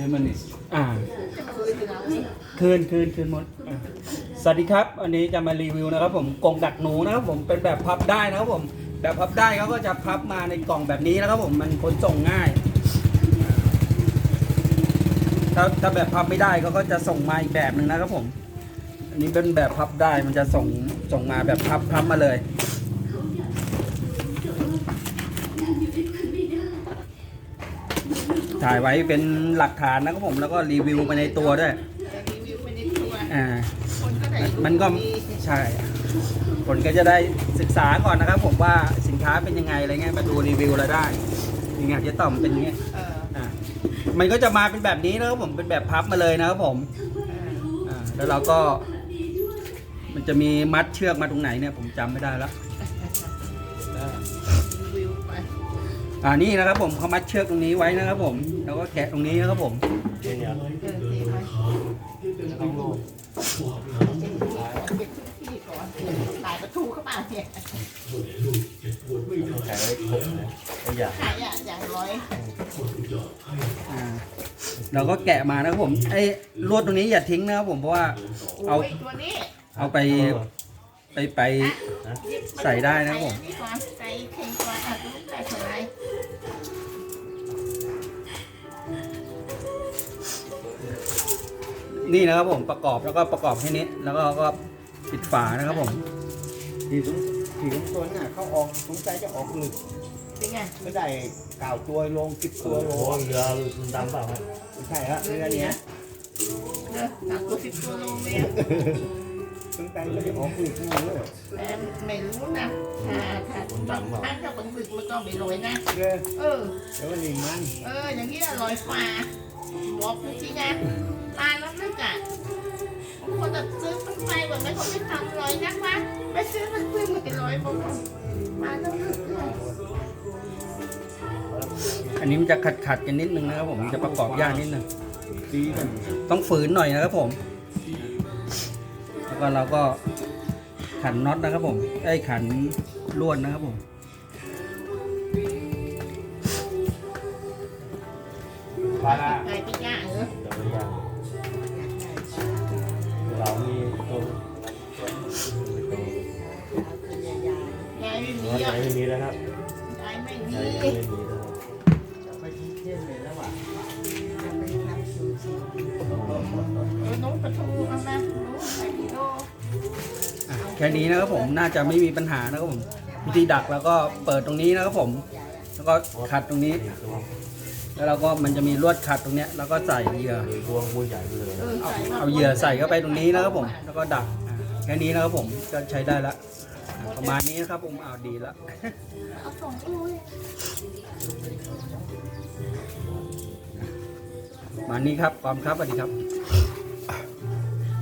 Feminist. อ่า คืนคืนคืนหมดอะสวัสดีครับ อันนี้จะมารีวิวนะครับผมกรงดักหนูนะครับผมเป็นแบบพับได้นะครับผม แบบพับได้เขาก็จะพับมาในกล่องแบบนี้นะครับผมมันขนส่งง่าย ถ้าถ้าแบบพับไม่ได้เขาก็จะส่งมาอีกแบบหนึ่งนะครับผม อันนี้เป็นแบบพับได้มันจะส่งส่งมาแบบพับพับมาเลย ถ่ายไว้เป็นหลักฐานนะครับผมแล้วก็รีวิวไปในตัวด้วยรีวิวไปในตัวอ่าคนก็ได้รู้มันก็ดีใช่ คนก็จะได้ศึกษาก่อนนะครับ ผมว่าสินค้าเป็นยังไงอะไรเงี้ยมาดูรีวิวเราได้ยังไงเจะต่อมเป็นอย่างเงี้ยเอออ่ามันก็จะมาเป็นแบบนี้นะครับผมเป็นแบบพับมาเลยนะครับผมเอออ่าแล้วเราก็ มันจะมีมัดเชือกมาตรงไหนเนี่ยผมจำไม่ได้แล้ว อ่านี่นะครับผมเขามัดเชือกตรงนี้ไว้นะครับผม แล้วก็แกะตรงนี้นะครับผมเออเทไปเก็บทุกที่ก่อนขายประตูเข้ามาเนี่ยขายไว้ครบนะตัวอย่างขายอะอย่างร้อยอ่าเราก็แกะมานะครับผมไอ้ลวดตรงนี้อย่าทิ้งนะครับผมเพราะว่า เอาโอ้ยตัวนี้ เอาไป ไปไปหยิบใส่ได้นะครับผมใส่อันี่ก่อนใส่เข่งก่อนอะลูกใส่เท่าไหร่นี่นะครับผมประกอบแล้วก็ประกอบแค่นี้แล้วก็ก็ปิดฝานะครับผมผีสงผีสงตัวน่ะเขาออกสงสัยจะออกหนึกเป็นไงไม่ได้เก่าตัวลงสิบตัวลโอ้งเรือดำเปล่าครับไม่ใช่ฮะเรือเนี้ยเด้อสามตัวสิบตัวโลเม ตรสงสัยจะออกหนึกทั้งนั้นเลยแต่ไม่รู้นะถ้าถ้าถ้าเจ้าบังบึกมันก็ไม่รวยนะเรือเออเดี๋ยววันนี้มัน เออ อย่างนี้อร่อยกว่าบอกจริงๆนะปลาแล้วนึกอะบางคนจะซื้อมันไปแบบไม่เขาไม่ทำอร่อยนักวะไปซื้อมันซื้อไม่อร่อยบอกว่าปลาแล้วนึกเลยอันนี้มันจะขัดขัดๆกันนิดนึงนะครับผมมันจะประกอบยากนิดนึง ดีกัน ต้องฝืนหน่อยนะครับผมแล้ว ก็เราก็ขันน็อตนะครับผมไอ้ยขันลวดนะครับผมปลาละไก่ปิ้งย่างเออตัวอย่างเรามีตัวยายไม่มีตัวไหนอะไม่มีแล้วครับยายไม่มีใช่ไม่มีแล้วครับไปที่เที่ยงเลยแล้วว่ะเออน้องปลาทู ค่นี้นะครับผมน่าจะไม่มีปัญหานะครับผมวิธีดักแล้วก็เปิดตรงนี้นะครับผม แล้วก็ขัดตรงนี้ แล้วเราก็มันจะมีลวดขัดตรงเนี้ยแล้วก็ใส่เหยื่อเอาเอาเหยื่อใส่เข้าไปตรงนี้นะครับผม แล้วก็ดักอะแค่นี้นะครับผมก็ใช้ได้ละอะประมาณนี้นะครับผมเอาดีละ ประมาณนี้ครับความครับสวัสดีครับ